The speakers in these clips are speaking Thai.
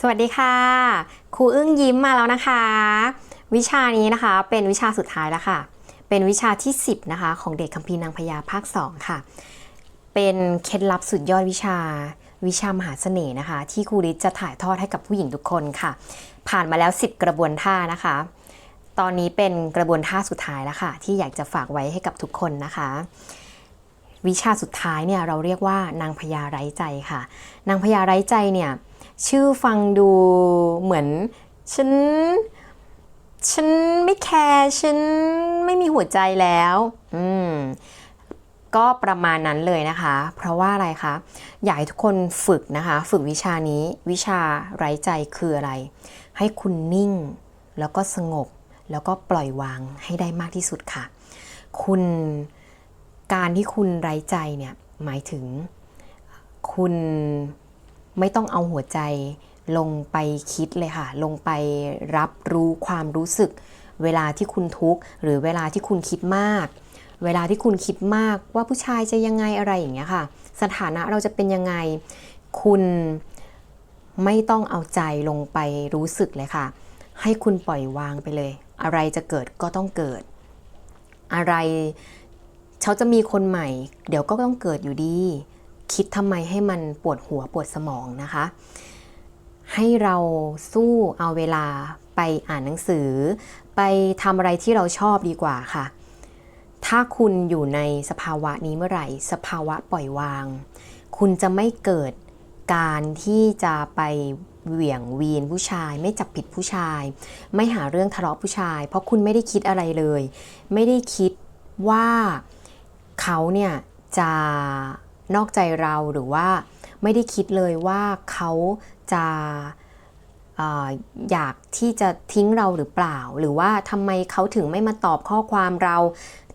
สวัสดีค่ะ ครูอึ้งยิ้มมาแล้วนะคะ วิชานี้นะคะเป็นวิชาสุดท้ายแล้วค่ะ เป็นวิชาที่ 10 นะคะ ของเด็กคัมภีร์นางพญาภาค 2 ค่ะ เป็นเคล็ดลับสุดยอดวิชาวิชามหาเสน่ห์นะคะ ที่ครูฤทธิ์จะถ่ายทอดให้กับผู้หญิงทุกคนค่ะ ผ่านมาแล้ว 10 กระบวนท่านะคะ ตอนนี้เป็นกระบวนท่าสุดท้ายแล้วค่ะ ที่อยากจะฝากไว้ให้กับทุกคนนะคะวิชาสุดท้ายเนี่ยเราเรียกว่านางพญาไร้ใจค่ะ นางพญาไร้ใจเนี่ย ชื่อฟังดูเหมือน ฉัน ฉันไม่แคร์ฉันไม่มีหัวใจแล้ว อืมก็ประมาณนั้นเลยนะคะ เพราะว่าอะไรคะอยากให้ทุกคนฝึกนะคะ ฝึกวิชานี้วิชาไร้ใจคืออะไร ให้คุณนิ่ง แล้วก็สงบ แล้วก็ปล่อยวางให้ได้มากที่สุดค่ะ คุณการที่คุณไร้ใจเนี่ยหมายถึงคุณ ไม่ต้องเอาหัวใจลงไปคิดเลยค่ะ ลงไปรับรู้ความรู้สึก เวลาที่คุณทุกข์หรือเวลาที่คุณคิดมาก เวลาที่คุณคิดมากว่าผู้ชายจะยังไงอะไรอย่างเงี้ยค่ะ สถานะเราจะเป็นยังไง คุณไม่ต้องเอาใจลงไปรู้สึกเลยค่ะ ให้คุณปล่อยวางไปเลย อะไรจะเกิดก็ต้องเกิด อะไรเขาจะมีคนใหม่ เดี๋ยวก็ต้องเกิดอยู่ดี คิดทำไมให้มันปวดหัวปวดสมองนะคะ ให้เราสู้เอาเวลาไปอ่านหนังสือ ไปทำอะไรที่เราชอบดีกว่าค่ะ ถ้าคุณอยู่ในสภาวะนี้เมื่อไหร่ สภาวะปล่อยวาง คุณจะไม่เกิดการที่จะไปเหวี่ยงวีนผู้ชาย ไม่จับผิดผู้ชาย ไม่หาเรื่องทะเลาะผู้ชาย เพราะคุณไม่ได้คิดอะไรเลย ไม่ได้คิดว่าเขาเนี่ยจะ นอกใจเราหรือว่าไม่ได้คิดเลยว่าเขาจะอยากที่จะทิ้งเราหรือเปล่า หรือว่าทำไมเขาถึงไม่มาตอบข้อความเรา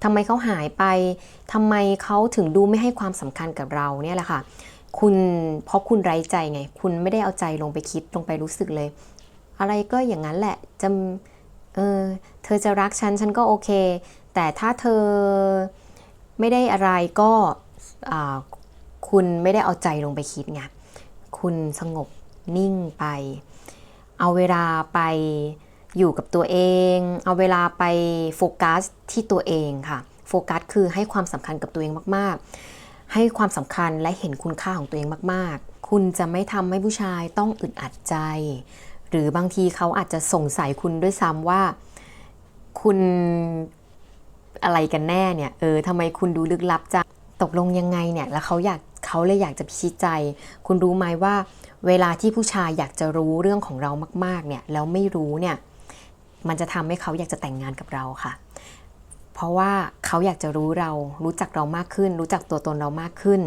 ทำไมเขาหายไปทำไมเขาถึงดูไม่ให้ความสำคัญกับเราเนี่ยแหละค่ะ คุณเพราะคุณไร้ใจไง คุณไม่ได้เอาใจลงไปคิดลงไปรู้สึกเลย อะไรก็อย่างนั้นแหละจะเออเธอจะรักฉันฉันก็โอเค แต่ถ้าเธอไม่ได้อะไรก็ คุณไม่ได้เอาใจลงไปคิดไงคุณสงบนิ่งไป เอาเวลาไปอยู่กับตัวเอง เอาเวลาไปโฟกัสที่ตัวเองค่ะ โฟกัสคือให้ความสำคัญกับตัวเองมาก ๆ ให้ความสำคัญและเห็นคุณค่าของตัวเองมาก ๆ คุณจะไม่ทำให้ผู้ชายต้องอึดอัดใจ หรือบางทีเขาอาจจะสงสัยคุณด้วยซ้ำว่า คุณอะไรกันแน่เนี่ย เออทำไมคุณดูลึกลับจังตกลงยังไงเนี่ย แล้วเขาอยาก เขาเลยอยากจะพิชิตใจ คุณรู้ไหมว่า เวลาที่ผู้ชายอยากจะรู้เรื่องของเรามาก ๆ เนี่ย แล้วไม่รู้เนี่ย มันจะทำให้เขาอยากจะแต่งงานกับเราค่ะ เพราะว่าเขาอยากจะรู้เรา รู้จักเรามากขึ้น รู้จักตัวตนเรามากขึ้น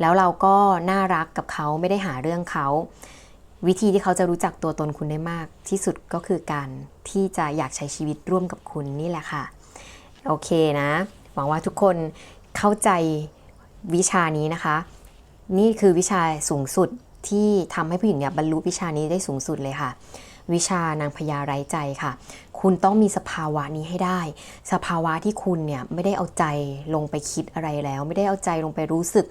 แล้วเราก็น่ารักกับเขาไม่ได้หาเรื่องเขา วิธีที่เขาจะรู้จักตัวตนคุณได้มาก ที่สุดก็คือการที่จะอยากใช้ชีวิตร่วมกับคุณนี่แหละค่ะ โอเคนะ หวังว่าทุกคนเข้าใจ วิชานี้นะคะ นี่คือวิชาสูงสุดที่ทำให้ผู้หญิงเนี่ยบรรลุวิชานี้ได้สูงสุดเลยค่ะ วิชานางพญาไร้ใจค่ะ คุณต้องมีสภาวะนี้ให้ได้ สภาวะที่คุณเนี่ยไม่ได้เอาใจลงไปคิดอะไรแล้ว ไม่ได้เอาใจลงไปรู้สึก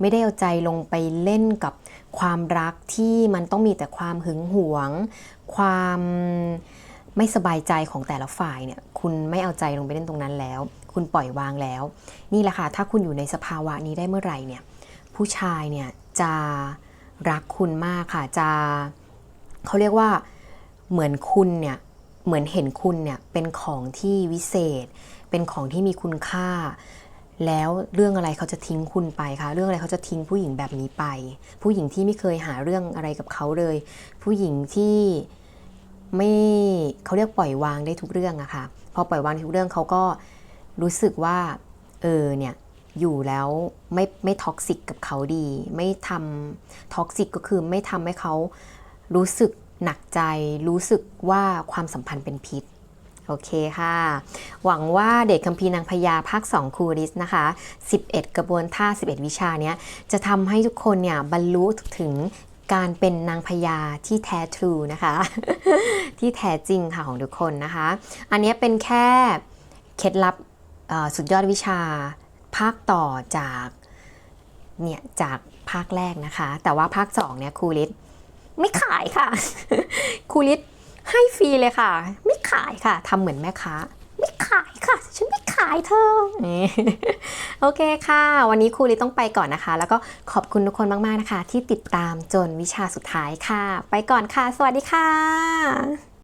ไม่ได้เอาใจลงไปเล่นกับความรักที่มันต้องมีแต่ความหึงหวง ความ ไม่สบายใจของแต่ละฝ่ายเนี่ยคุณไม่เอาใจลงไปเล่นตรงนั้นแล้ว คุณปล่อยวางแล้ว นี่แหละค่ะถ้าคุณอยู่ในสภาวะนี้ได้เมื่อไหร่เนี่ยผู้ชายเนี่ยจะรักคุณมากค่ะจะเขาเรียกว่าเหมือนคุณเนี่ยเหมือนเห็นคุณเนี่ยเป็นของที่วิเศษ เป็นของที่มีคุณค่า แล้วเรื่องอะไรเขาจะทิ้งคุณไปคะเรื่องอะไรเขาจะทิ้งผู้หญิงแบบนี้ไป ผู้หญิงที่ไม่เคยหาเรื่องอะไรกับเขาเลย ผู้หญิงที่ ไม่เขาเรียกปล่อยวางได้ทุกเรื่องอะค่ะพอปล่อยวางทุกเรื่องเขาก็รู้สึกว่าเออเนี่ยอยู่แล้วไม่ไม่ท็อกซิกกับเขาดี ไม่ทำท็อกซิกก็คือไม่ทำให้เขารู้สึกหนักใจรู้สึกว่าความสัมพันธ์เป็นพิษโอเคค่ะ หวังว่าเด็กคัมภีร์นางพญาภาค 2ครูริสนะคะ 11 กระบวนท่า 11 วิชาเนี้ยจะทำให้ทุกคนเนี่ยบรรลุถึง การเป็นนางพญาที่แท้ทรูนะคะ ที่แท้จริงค่ะของทุกคนนะคะ อันนี้เป็นแค่เคล็ดลับสุดยอดวิชาภาคต่อจากเนี่ยจากภาคแรกนะคะ แต่ว่าภาค2เนี่ยครูริสไม่ขายค่ะครูลิศให้ฟรีเลยค่ะ ไม่ขายค่ะทำเหมือนแม่ค้า ไม่ขายค่ะ ฉันไม่ขายเธอ โอเคค่ะ วันนี้ครูลิต้องไปก่อนนะคะ แล้วก็ขอบคุณทุกคนมาก ๆ นะคะ ที่ติดตามจนวิชาสุดท้ายค่ะ ไปก่อนค่ะ สวัสดีค่ะ